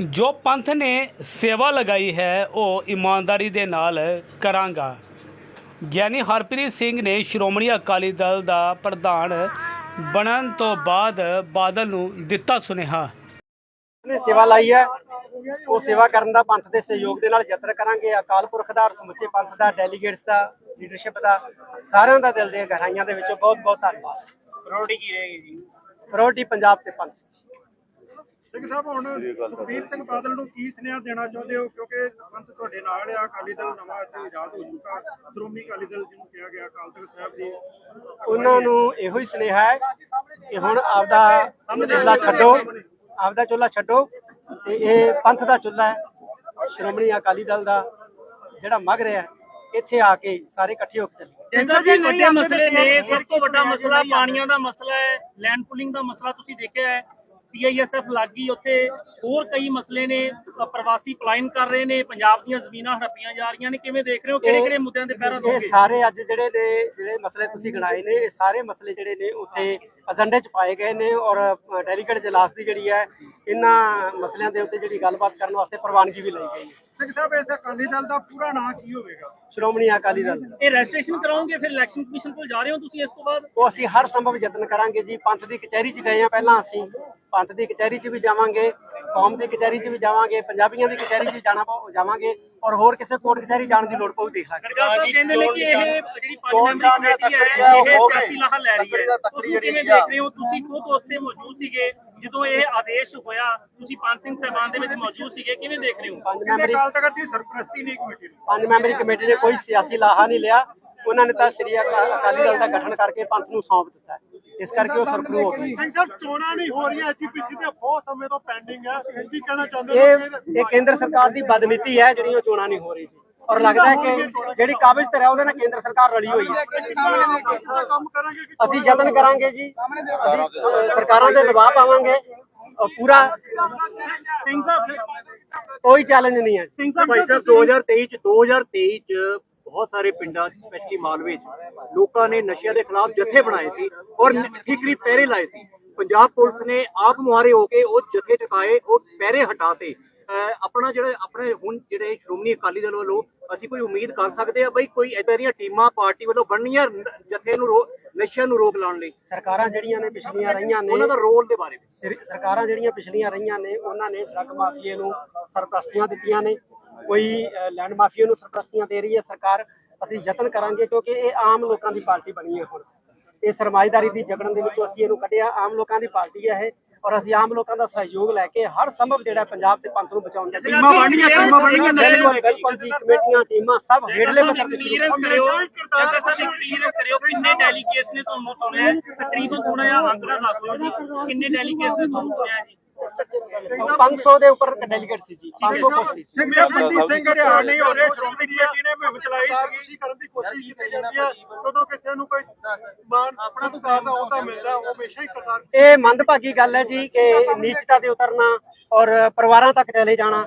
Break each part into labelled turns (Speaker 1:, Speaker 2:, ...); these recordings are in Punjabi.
Speaker 1: ਜੋ ਪੰਥ ਨੇ ਸੇਵਾ ਲਗਾਈ ਹੈ ਉਹ ਇਮਾਨਦਾਰੀ ਦੇ ਨਾਲ ਕਰਾਂਗਾ। ਗਿਆਨੀ ਹਰਪ੍ਰੀਤ ਸਿੰਘ ਨੇ ਸ਼੍ਰੋਮਣੀ ਅਕਾਲੀ ਦਲ ਦਾ ਪ੍ਰਧਾਨ ਬਣਨ ਤੋਂ ਬਾਅਦ ਬਾਦਲ ਨੂੰ ਦਿੱਤਾ ਸੁਨੇਹਾ।
Speaker 2: ਨੇ ਸੇਵਾ ਲਾਈ ਹੈ। ਉਹ ਸੇਵਾ ਕਰਨ ਦਾ ਪੰਥ ਦੇ ਸਹਿਯੋਗ ਦੇ ਨਾਲ ਯਤਨ ਕਰਾਂਗੇ। ਅਕਾਲ ਪੁਰਖ ਦਾ ਔਰ ਸਮੁੱਚੇ ਪੰਥ ਦਾ ਡੈਲੀਗੇਟਸ ਦਾ ਲੀਡਰਸ਼ਿਪ ਦਾ ਸਾਰਿਆਂ ਦਾ ਦਿਲ ਦੀਆਂ ਗਹਿਰਾਈਆਂ ਦੇ ਵਿੱਚੋਂ ਬਹੁਤ ਬਹੁਤ ਧੰਨਵਾਦ।
Speaker 3: ਪ੍ਰਾਇੋਰਟੀ ਕੀ ਰਹੇਗੀ ਜੀ?
Speaker 2: ਪ੍ਰਾਇੋਰਟੀ ਪੰਜਾਬ ਤੇ ਪੰਥ
Speaker 4: ਸਿੰਘ ਸਾਹਿਬ ਹੁਣ ਸੁਖਬੀਰ ਸਿੰਘ ਬਾਦਲ ਨੂੰ ਕੀ ਸੁਨੇਹਾ ਦੇਣਾ ਚਾਹੁੰਦੇ ਹੋ? ਕਿਉਂਕਿ ਪੰਥ ਤੁਹਾਡੇ ਨਾਲ ਆ ਅਕਾਲੀ ਦਲ ਨਵਾਂ ਇੱਥੇ ਆਜ਼ਾਦ ਹੋ ਚੁੱਕਾ। ਸ਼੍ਰੋਮਣੀ ਅਕਾਲੀ ਦਲ ਜਿਹਨੂੰ ਕਿਹਾ ਗਿਆ ਅਕਾਲ ਤਖਤ ਸਾਹਿਬ ਦੀ
Speaker 2: ਉਹਨਾਂ ਨੂੰ ਇਹੋ ਹੀ ਸੁਨੇਹਾ ਹੈ ਕਿ ਹੁਣ ਆਪਦਾ ਚੁੱਲ੍ਹਾ ਛੱਡੋ ਆਪਦਾ ਚੁੱਲ੍ਹਾ ਛੱਡੋ ਤੇ ਇਹ ਪੰਥ ਦਾ ਚੁੱਲ੍ਹਾ ਹੈ ਸ਼੍ਰੋਮਣੀ ਅਕਾਲੀ ਦਲ ਦਾ ਜਿਹੜਾ ਮਗ ਰਿਹਾ ਹੈ, ਇੱਥੇ ਆ ਕੇ ਸਾਰੇ ਇਕੱਠੇ ਹੋ ਕੇ ਚੱਲੀਏ।
Speaker 3: ਜਿੰਦਰ ਜੀ ਵੱਡੇ ਮਸਲੇ ਨੇ ਸਭ ਤੋਂ ਵੱਡਾ ਮਸਲਾ ਪਾਣੀਆਂ ਦਾ ਮਸਲਾ ਹੈ ਲੈਂਡ ਪੁਲਿੰਗ ਦਾ ਮਸਲਾ ਤੁਸੀਂ ਦੇਖਿਆ ਹੈ ਸੀਆਈਐਸਐਫ ਲੱਗੀ ਉੱਥੇ ਹੋਰ ਕਈ ਮਸਲੇ ਨੇ ਪ੍ਰਵਾਸੀ ਪਲਾਇਨ ਕਰ ਰਹੇ ਨੇ ਪੰਜਾਬ ਦੀਆਂ ਜ਼ਮੀਨਾਂ ਹੜੱਪੀਆਂ ਜਾ ਰਹੀਆਂ ਨੇ ਕਿਵੇਂ ਦੇਖ ਰਹੇ ਹੋ? ਕਿਹੜੇ ਕਿਹੜੇ ਮੁੱਦਿਆਂ ਤੇ ਪਹਿਰਾ
Speaker 2: ਇਹ
Speaker 3: ਦੋਗੇ
Speaker 2: ਸਾਰੇ ਅੱਜ ਜਿਹੜੇ ਨੇ ਜਿਹੜੇ ਮਸਲੇ ਤੁਸੀਂ ਗਿਣਾਏ ਨੇ ਇਹ ਸਾਰੇ ਮਸਲੇ ਜਿਹੜੇ ਨੇ ਉੱਥੇ ਏਜੰਡੇ 'ਚ ਪਾਏ ਗਏ ਨੇ ਔਰ ਡੈਲੀਗੇਟ ਜਲਾਸ ਦੀ ਜਿਹੜੀ ਹੈ ਇਹਨਾਂ ਮਸਲਿਆਂ ਦੇ ਉੱਤੇ ਜਿਹੜੀ ਗੱਲਬਾਤ ਕਰਨ ਵਾਸਤੇ ਪ੍ਰਵਾਨਗੀ ਵੀ ਲਈ ਗਈ ਹੈ।
Speaker 4: ਸਿੰਘ ਸਾਹਿਬ ਇਸ ਅਕਾਲੀ ਦਲ ਦਾ ਪੂਰਾ ਨਾਂ ਕੀ ਹੋਵੇਗਾ?
Speaker 2: ਸ਼੍ਰੋਮਣੀ ਅਕਾਲੀ ਦਲ
Speaker 3: ਇਹ ਰਜਿਸਟ੍ਰੇਸ਼ਨ ਕਰਾਓਗੇ ਫਿਰ ਇਲੈਕਸ਼ਨ ਕਮਿਸ਼ਨ ਕੋਲ ਜਾ ਰਹੇ ਹੋ ਤੁਸੀਂ ਇਸ ਤੋਂ ਬਾਅਦ?
Speaker 2: ਉਹ ਅਸੀਂ ਹਰ ਸੰਭਵ ਯਤਨ ਕਰਾਂਗੇ ਜੀ। ਪੰਥ ਦੀ ਕਚਹਿਰੀ 'ਚ ਗਏ ਆ ਪਹਿਲਾਂ ਅਸੀਂ। ਪੰਥ ਦੀ ਕਚਹਿਰੀ 'ਚ ਵੀ ਜਾਵਾਂਗੇ। ਕੌਮ ਦੀ ਕਚਹਿਰੀ 'ਚ ਵੀ ਜਾਵਾਂਗੇ ਪੰਜਾਬੀਆਂ ਦੀ ਕਚਹਿਰੀ 'ਚ ਜਾਣਾ ਪਊ ਜਾਵਾਂਗੇ ਔਰ ਹੋਰ ਕਿਸੇ ਕੋਰਟ ਕਚਹਿਰੀ ਜਾਣ ਦੀ ਲੋੜ ਪਊ ਦੇਖਾਂਗੇ
Speaker 3: ਗਰਗਾ ਸਾਹਿਬ ਕਹਿੰਦੇ ਨੇ ਕਿ ਇਹ ਜਿਹੜੀ ਪੰਜ ਮੈਂਬਰੀ ਕਮੇਟੀ ਹੈ ਇਹ ਸਿਆਸੀ ਲਾਹਾ ਲੈ ਰਹੀ ਹੈ। ਤੁਸੀਂ ਕਿਵੇਂ ਦੇਖ ਰਹੇ ਹੋ? ਤੁਸੀਂ ਖੁਦ ਉਸ ਤੇ ਮੌਜੂਦ ਸੀਗੇ ਜਦੋਂ ਇਹ ਆਦੇਸ਼ ਹੋਇਆ ਤੁਸੀਂ ਪੰਜ ਸਿੰਘ ਸਾਹਿਬਾਨ ਦੇ ਵਿੱਚ ਮੌਜੂਦ ਸੀਗੇ ਕਿਵੇਂ ਦੇਖ ਰਹੇ ਹੋ?
Speaker 2: ਪੰਜ
Speaker 4: ਕਹਿੰਦੇ
Speaker 2: ਮੈਂਬਰੀ
Speaker 4: ਅਕਾਲ ਤਖਤ ਦੀ ਸਰਪ੍ਰਸਤੀ ਨਹੀਂ ਕਮੇਟੀ ਨੂੰ।
Speaker 2: ਪੰਜ ਮੈਂਬਰੀ ਕਮੇਟੀ ਨੇ ਕੋਈ ਸਿਆਸੀ ਲਾਹਾ ਨਹੀਂ ਲਿਆ। ਉਹਨਾਂ ਨੇ ਤਾਂ ਸ੍ਰੀ ਅਕਾ- ਅਕਾਲੀ ਦਲ ਦਾ ਗਠਨ ਕਰਕੇ ਪੰਥ ਨੂੰ ਸੌਂਪ ਦਿੱਤਾ। ਹੈ। ਇਸ ਕਰਕੇ ਉਹ ਸਰਪਰੂ ਹੋ ਗਈ
Speaker 4: ਸਿੰਘ ਸਾਹਿਬ ਚੋਣਾਂ ਨਹੀਂ ਹੋ ਰਹੀਆਂ ਐਚਪੀਸੀ ਤੇ ਬਹੁਤ ਸਮੇਂ ਤੋਂ ਪੈਂਡਿੰਗ ਹੈ ਕੀ ਕਹਿਣਾ ਚਾਹੁੰਦੇ
Speaker 2: ਇਹ ਇਹ ਕੇਂਦਰ ਸਰਕਾਰ ਦੀ ਬਦਨੀਤੀ ਹੈ ਜਿਹੜੀ ਉਹ ਚੋਣਾਂ ਨਹੀਂ ਹੋ ਰਹੀ ਔਰ ਲੱਗਦਾ ਹੈ ਕਿ ਜਿਹੜੀ ਕਾਬਜ਼ ਤੇ ਹੈ ਉਹਦੇ ਨਾਲ ਕੇਂਦਰ ਸਰਕਾਰ ਰਲੀ ਹੋਈ ਹੈ। ਅਸੀਂ ਯਤਨ ਕਰਾਂਗੇ? ਜੀ। ਅਸੀਂ ਸਰਕਾਰਾਂ ਤੇ ਦਬਾਅ ਪਾਵਾਂਗੇ। ਪੂਰਾ
Speaker 3: ਸਿੰਘ ਸਾਹਿਬ
Speaker 2: ਕੋਈ ਚੈਲੰਜ ਨਹੀਂ ਹੈ।
Speaker 3: ਸਿੰਘ ਸਾਹਿਬ
Speaker 5: 2023 ਚ 2023 ਚ ਬਹੁਤ ਸਾਰੇ ਪਿੰਡਾਂ ਸਪੈਸ਼ਲੀ ਮਾਲਵੇ ਚ ਲੋਕਾਂ ਨੇ ਨਸ਼ਿਆਂ ਦੇ ਖਿਲਾਫ ਜਥੇ ਬਣਾਏ ਸੀ ਔਰ ਠੀਕਰੀ ਪਹਿਰੇ ਲਾਏ ਸੀ। ਪੰਜਾਬ ਪੁਲਿਸ ਨੇ ਆਪ ਮੁਹਾਰੇ ਹੋ ਕੇ ਉਹ ਜਥੇ ਟਿਕਾਏ ਉਹ ਪਹਿਰੇ ਹਟਾਤੇ ਆਪਣਾ ਜਿਹੜੇ ਆਪਣੇ ਹੁਣ ਜਿਹੜੇ ਸ਼੍ਰੋਮਣੀ ਅਕਾਲੀ ਦਲ ਵੱਲੋਂ ਅਸੀਂ ਕੋਈ ਉਮੀਦ ਕਰ ਸਕਦੇ ਆ ਬਈ ਕੋਈ ਏਦਾਂ ਦੀਆਂ ਟੀਮਾਂ ਪਾਰਟੀ ਵੱਲੋਂ ਬਣਨੀਆਂ ਜਥੇ ਨੂੰ ਰੋ- ਨਸ਼ਿਆਂ ਨੂੰ ਰੋਕ ਲਾਉਣ ਲਈ।
Speaker 2: ਸਰਕਾਰਾਂ ਜਿਹੜੀਆਂ ਨੇ ਪਿਛਲੀਆਂ ਰਹੀਆਂ ਨੇ
Speaker 5: ਉਹਨਾਂ ਦਾ ਰੋਲ ਦੇ ਬਾਰੇ ਵਿੱਚ।
Speaker 2: ਸਰਕਾਰਾਂ ਜਿਹੜੀਆਂ ਪਿਛਲੀਆਂ ਰਹੀਆਂ ਨੇ ਉਹਨਾਂ ਨੇ ਡਰੱਗ ਮਾਫੀਏ ਨੂੰ ਸਰਪ੍ਰਸਤੀਆਂ ਦਿੱਤੀਆਂ ਨੇ। ਕੋਈ ਲੈਂਡ ਮਾਫੀਏ ਨੂੰ ਸਰਪ੍ਰਸਤੀਆਂ ਦੇ ਰਹੀ ਹੈ ਸਰਕਾਰ ਅਸੀਂ ਯਤਨ ਕਰਾਂਗੇ ਕਿਉਂਕਿ ਇਹ ਆਮ ਲੋਕਾਂ ਦੀ ਪਾਰਟੀ ਬਣੀ ਹੈ ਹੁਣ। ਇਹ ਸਰਮਾਇਦਾਰੀ ਦੀ ਜਗੜਨ ਦੇ ਵਿੱਚੋਂ ਅਸੀਂ ਇਹਨੂੰ ਕੱਢਿਆ। ਆਮ ਲੋਕਾਂ ਦੀ ਪਾਰਟੀ ਹੈ ਇਹ ਔਰ ਅਸੀਂ ਆਮ ਲੋਕਾਂ ਦਾ ਸਹਿਯੋਗ ਲੈ ਕੇ ਹਰ ਸੰਭਵ ਜਿਹੜਾ ਪੰਜਾਬ ਤੇ ਪੰਥ ਨੂੰ ਬਚਾਉਣ ਦਾ
Speaker 3: ਟੀਮਾਂ ਬਣਨੀਆਂ, ਟੀਮਾਂ ਬਣਨੀਆਂ,
Speaker 2: ਬਿਲਕੁਲ ਜੀ ਕਮੇਟੀਆਂ ਟੀਮਾਂ ਸਭ ਹੇਠਲੇ ਪੱਧਰ ਤੇ
Speaker 3: ਕਲੀਅਰੈਂਸ ਕਰਿਓ। ਜੱਟਾ ਸਾਹਿਬ ਕਲੀਅਰੈਂਸ ਕਰਿਓ। ਕਿੰਨੇ ਡੈਲੀਗੇਟਸ ਨੇ ਤੁਹਾਨੂੰ ਚੁਣਿਆ ਹੈ? ਤਕਰੀਬਨ ਥੋੜਾ ਜਿਹਾ ਅੰਕੜਾ ਦੱਸ ਦਿਓ ਜੀ। ਕਿੰਨੇ ਡੈਲੀਗੇਟਸ ਨੇ ਤੁਹਾਨੂੰ ਚੁਣਿਆ ਹੈ ਜੀ?
Speaker 2: 500 ਦੇ ਉੱਪਰ ਡੈਲੀਗੇਟ ਸੀ ਜੀ। 500 ਕੁਛ ਸੀ।
Speaker 4: ਸਿੰਘ ਸਿੰਘ ਹਰਿਆਣਾ ਨਹੀਂ ਹੋ ਰਹੇ ਸ਼੍ਰੋਮਣੀ ਕਮੇਟੀ ਨੇ ਮੁਹਿੰਮ ਚਲਾਈ ਸੀਗੀ ਕਰਨ ਦੀ ਕੋਸ਼ਿਸ਼ ਕੀਤੀ ਜਾਂਦੀ ਹੈ। ਜਦੋਂ ਕਿਸੇ ਨੂੰ ਕੋਈ ਮਾਨ ਆਪਣਾ ਸਰਕਾਰ ਦਾ ਉਹਦਾ ਮਿਲਦਾ ਉਹ ਹਮੇਸ਼ਾ ਹੀ ਕਰਤਾਰ
Speaker 2: ਇਹ ਮੰਦਭਾਗੀ ਗੱਲ ਹੈ ਜੀ ਕਿ ਨੀਚਤਾ ਤੇ ਉਤਰਨਾ ਔਰ ਪਰਿਵਾਰਾਂ ਤੱਕ ਚਲੇ ਜਾਣਾ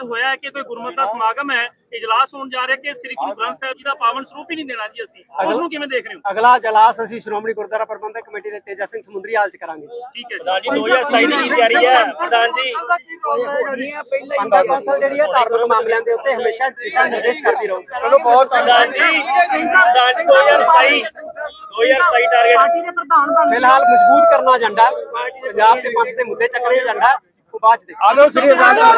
Speaker 3: ਹੋਇਆ ਕਿ ਕੋਈ ਗੁਰਮਤਿ ਦਾ ਸਮਾਗਮ ਹੈ ਇਜਲਾਸ ਹੋਣ ਜਾ ਰਿਹਾ ਕਿ ਸ੍ਰੀ ਗੁਰੂ ਗ੍ਰੰਥ ਸਾਹਿਬ ਜੀ ਦਾ ਪਾਵਨ ਸਰੂਪ ਹੀ ਨਹੀਂ ਦੇਣਾ ਜੀ ਅਸੀਂ। ਉਸ ਨੂੰ ਕਿਵੇਂ ਦੇਖ ਰਹੇ ਹੋ?
Speaker 2: ਅਗਲਾ ਜਲਾਸ ਅਸੀਂ ਸ਼੍ਰੋਮਣੀ ਗੁਰਦੁਆਰਾ ਪ੍ਰਬੰਧਕ ਕਮੇਟੀ ਦੇ ਤੇਜਾ ਸਿੰਘ ਸਮੁੰਦਰੀ ਹਾਲ ਚ ਕਰਾਂਗੇ।
Speaker 3: ਠੀਕ ਹੈ ਜੀ। 2027 ਦੀ ਤਿਆਰੀ ਹੈ ਪ੍ਰਧਾਨ ਜੀ।
Speaker 2: ਪੰਥਕ ਕੌਂਸਲ ਜਿਹੜੀ ਹੈ ਧਾਰਮਿਕ ਮਾਮਲਿਆਂ ਦੇ ਉੱਤੇ ਹਮੇਸ਼ਾ ਦਿਸ਼ਾ ਨਿਰਦੇਸ਼ ਕਰਦੀ ਰਹੂ। ਚਲੋ ਬਹੁਤ
Speaker 3: ਪ੍ਰਧਾਨ ਜੀ ਪ੍ਰਧਾਨ ਜੀ 2027 2027 ਟਾਰਗੇਟ
Speaker 2: ਫਿਲਹਾਲ ਮਜ਼ਬੂਤ ਕਰਨਾ ਏਜੰਡਾ ਪੰਜਾਬ ਦੇ ਪੰਥ ਦੇ ਮੁੱਦੇ ਚੱਕਣੇ ਏਜੰਡਾ ਉਹ ਬਾਅਦ ਚ ਦੇਖਾਂਗੇ।